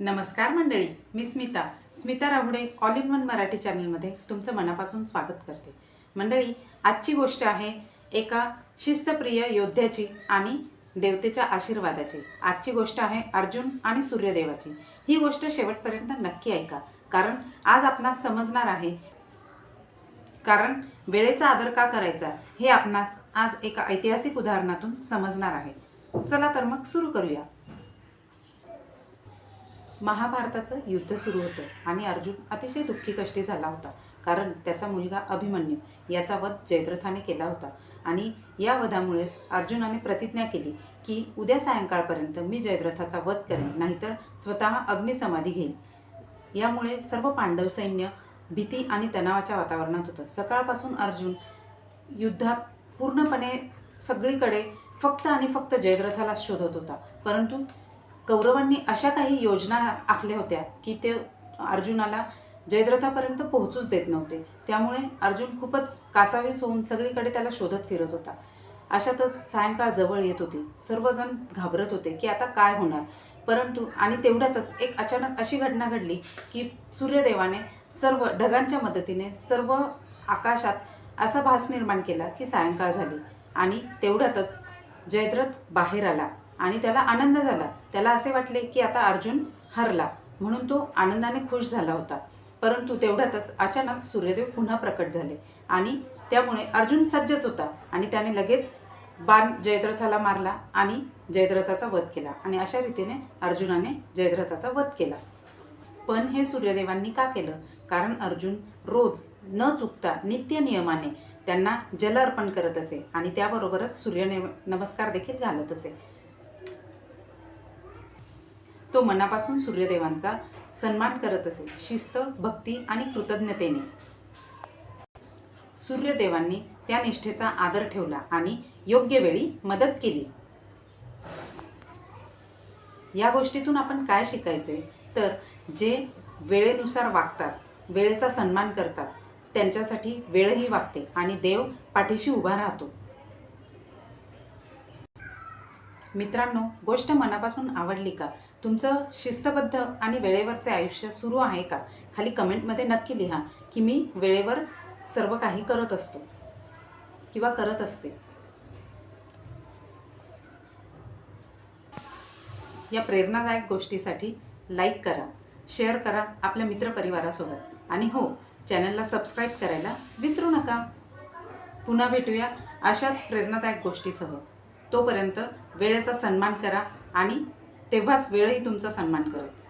नमस्कार मंडळी मी Smita. Smita Rahude all in one Marathi चॅनलमध्ये तुमचं मनापासून स्वागत करते. मंडळी आजची गोष्ट आहे एका शिस्तप्रिय योद्ध्याची आणि देवतेच्या आशीर्वादाची. आजची गोष्ट आहे अर्जुन आणि सूर्यदेवाची. ही गोष्ट शेवटपर्यंत नक्की ऐका. कारण आज आपणास समजणार आहे कारण वेळेचा आदर का करायचा हे आपणास आज एका ऐतिहासिक उदाहरणातून समजणार आहे. चला तर मग सुरू करूया. महाभारताचं युद्ध सुरू होतं आणि अर्जुन अतिशय दुःखी कष्टी झाला होता कारण त्याचा मुलगा अभिमन्यू याचा वध जयद्रथाने केला होता. आणि या वधामुळेच अर्जुनाने प्रतिज्ञा केली की उद्या सायंकाळपर्यंत मी जयद्रथाचा वध करेन नाहीतर स्वतः अग्निसमाधी घेईल यामुळे सर्व पांडव सैन्य भीती आणि तणावाच्या वातावरणात होतं. सकाळपासून अर्जुन युद्धात पूर्णपणे सगळीकडे फक्त आणि फक्त जयद्रथाला शोधत होता परंतु कौरवांनी अशा काही योजना आखल्या होत्या की ते अर्जुनाला जयद्रथापर्यंत पोहोचूच देत नव्हते. त्यामुळे अर्जुन खूपच कासावीस होऊन सगळीकडे त्याला शोधत फिरत होता. अशातच सायंकाळ जवळ येत होती. सर्वजण घाबरत होते की आता काय होणार? परंतु आणि तेवढ्यातच एक अचानक अशी घटना घडली की सूर्यदेवाने सर्व ढगांच्या मदतीने सर्व आकाशात असा भास निर्माण केला की सायंकाळ झाली आणि तेवढ्यातच जयद्रथ बाहेर आला. आणि त्याला आनंद झाला. त्याला असे वाटले की आता अर्जुन हरला. म्हणून तो आनंदाने खुश झाला होता. परंतु तेवढ्यातच अचानक सूर्यदेव पुन्हा प्रकट झाले आणि त्यामुळे अर्जुन सज्जच होता आणि त्याने लगेच बाण जयद्रथाला मारला आणि जयद्रथाचा वध केला आणि अशा रीतीने अर्जुनाने जयद्रथाचा वध केला. पण हे सूर्यदेवांनी का केलं? कारण अर्जुन रोज न चुकता नित्य नियमाने त्यांना जल अर्पण करत असे आणि त्याबरोबरच सूर्य नमस्कार देखील घालत असे. तो मनापासून सूर्यदेवांचा सन्मान करत असे. शिस्त भक्ती आणि कृतज्ञतेने. सूर्यदेवांनी त्या निष्ठेचा आदर ठेवला आणि योग्य वेळी मदत केली. या गोष्टीतून आपण काय शिकायचे? तर जे वेळेनुसार वागतात वेळेचा सन्मान करतात त्यांच्यासाठी वेळही वागते आणि देव पाठीशी उभा राहतो. मित्रांनो गोष्ट मनापासून आवडली का? तुमचं शिस्तबद्ध आणि वेळेवरचे आयुष्य सुरू आहे का? खाली कमेंटमध्ये नक्की लिहा की मी वेळेवर सर्व काही करत असतो किंवा करत असते. या प्रेरणादायक गोष्टीसाठी लाईक करा शेअर करा आपल्या मित्रपरिवारासोबत आणि हो चॅनलला सबस्क्राईब करायला विसरू नका. पुन्हा भेटूया अशाच प्रेरणादायक गोष्टीसह. तोपर्यंत वेळेचा सन्मान करा आणि तेव्हाच वेळही तुमचा सन्मान करत